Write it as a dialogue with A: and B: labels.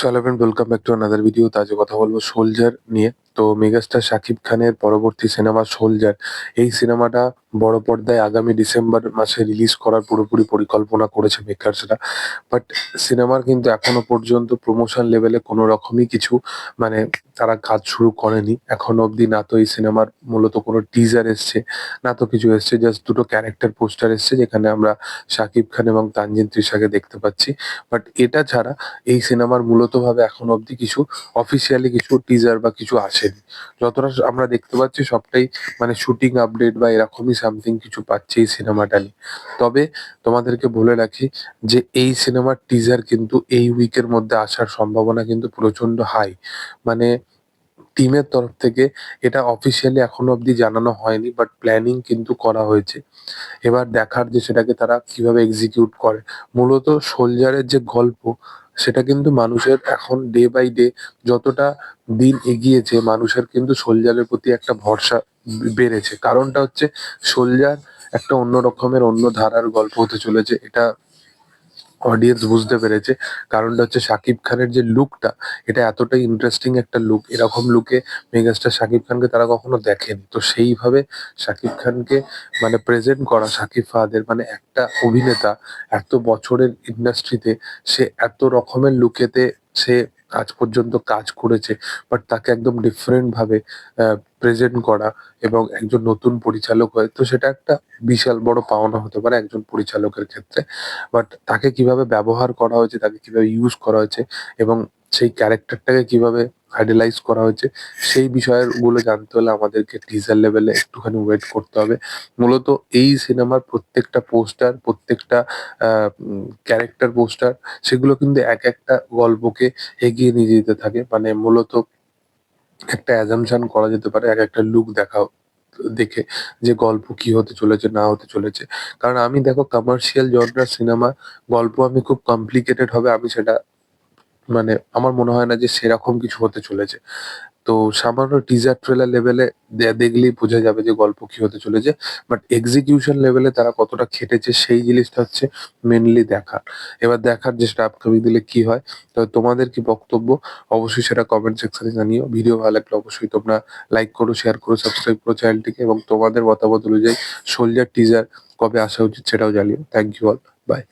A: Hello friend welcome back to video আজকে কথা বলব সোলজার নিয়ে। তো মেগাস্টার শাকিব খানের পরবর্তী সিনেমা সোলজার এই সিনেমাটা বড় পর্দায় আগামী ডিসেম্বর মাসে রিলিজ করার পুরোপুরি পরিকল্পনা করেছে মেকার্সরা বাট সিনেমার কিন্তু এখনও পর্যন্ত প্রমোশন লেভেলে কোনো রকমই কিছু মানে তারা কাজ শুরু করেনি। এখনও অবধি না তো এই সিনেমার মূলত কোনো টিজার এসছে, না তো কিছু এসছে জাস্ট দুটো ক্যারেক্টার পোস্টার এসছে যেখানে আমরা শাকিব খান এবং তানজিন ত্রিশাকে দেখতে পাচ্ছি। বাট এটা ছাড়া এই সিনেমার মূলত ভাবে এখন অবধি কিছু অফিসিয়ালি কিছু টিজার বা কিছু আসেনি। যতটা আমরা দেখতে পাচ্ছি সবটাই মানে শুটিং আপডেট বা এরকমই সামথিং কিছু পাচ্ছি এই সিনেমাটা নিয়ে। তবে তোমাদেরকে বলে রাখি যে এই সিনেমার টিজার কিন্তু এই উইকের মধ্যে আসার সম্ভাবনা কিন্তু প্রচণ্ড হাই মানে টিমের তরফ থেকে এটা অফিসিয়ালি এখনও অবধি জানানো হয়নি বাট প্ল্যানিং কিন্তু করা হয়েছে। এবার দেখার যে সেটাকে তারা কীভাবে এক্সিকিউট করে। মূলত সোলজারের যে গল্প, সেটা কিন্তু মানুষের এখন ডে বাই ডে যতটা দিন এগিয়েছে, মানুষের কিন্তু সোলজারের প্রতি একটা ভরসা বেড়েছে। কারণটা হচ্ছে, সোলজার একটা অন্য রকমের অন্য ধারার গল্প হতে চলেছে। এটা অডিয়েন্স বুঝতে পেরেছে। কারণটা হচ্ছে শাকিব খানের যে লুকটা এটা এতটাই ইন্টারেস্টিং একটা লুক এরকম লুকে মেগাস্টার শাকিব খানকে তারা কখনো দেখেনি। তো সেইভাবে শাকিব খানকে মানে প্রেজেন্ট করা শাকিব ফাহাদের মানে একটা অভিনেতা, এত বছরের ইন্ডাস্ট্রিতে সে এত রকমের লুকেতে সে আজ পর্যন্ত কাজ করেছে বাট তাকে একদম ডিফারেন্ট ভাবে প্রেজেন্ট করা এবং একজন নতুন পরিচালক হয়, তো সেটা একটা বিশাল বড় পাওনা হতে পারে একজন পরিচালকের ক্ষেত্রে। বাট তাকে কীভাবে ব্যবহার করা হয়েছে, তাকে কীভাবে ইউজ করা হয়েছে এবং সেই ক্যারেক্টারটাকে কীভাবে আইডেলাইজ করা হয়েছে। সেই বিষয়েরগুলো জানতে হলে আমাদেরকে টিজার লেভেলে একটুখানি ওয়েট করতে হবে। মূলত এই সিনেমার প্রত্যেকটা পোস্টার প্রত্যেকটা ক্যারেক্টার পোস্টার সেগুলো কিন্তু এক একটা গল্পকে এগিয়ে নিয়ে যেতে থাকে। মানে মূলত একটা অ্যাজাম্পশন করা যেতে পারে, এক একটা লুক দেখা দেখে যে গল্প কি হতে চলেছে, না হতে চলেছে। কারণ আমি দেখো কমার্শিয়াল জনরার সিনেমা গল্প আমি খুব কমপ্লিকেটেড হবে, আমি সেটা মানে আমার মনে হয় না যে সেরকম কিছু হতে চলেছে। তো সামান্য টিজার ট্রেলার লেভেলে দেখলেই বোঝা যাবে যে গল্প কি হতে চলেছে। বাট এক্সিকিউশন লেভেলে তারা কতটা খেটেছে সেই জিনিসটা হচ্ছে মেনলি দেখার এবার দেখার যে সেটা আপকামিং দিলে কি হয়, তো তোমাদের কি বক্তব্য? অবশ্যই সেটা কমেন্ট সেকশনে জানিও। ভিডিও ভালো লাগলে অবশ্যই তোমরা লাইক করো শেয়ার করো সাবস্ক্রাইব করো চ্যানেলটিকে এবং তোমাদের মতামত অনুযায়ী সোলজার টিজার কবে আসা উচিত সেটাও জানিও। Thank you all by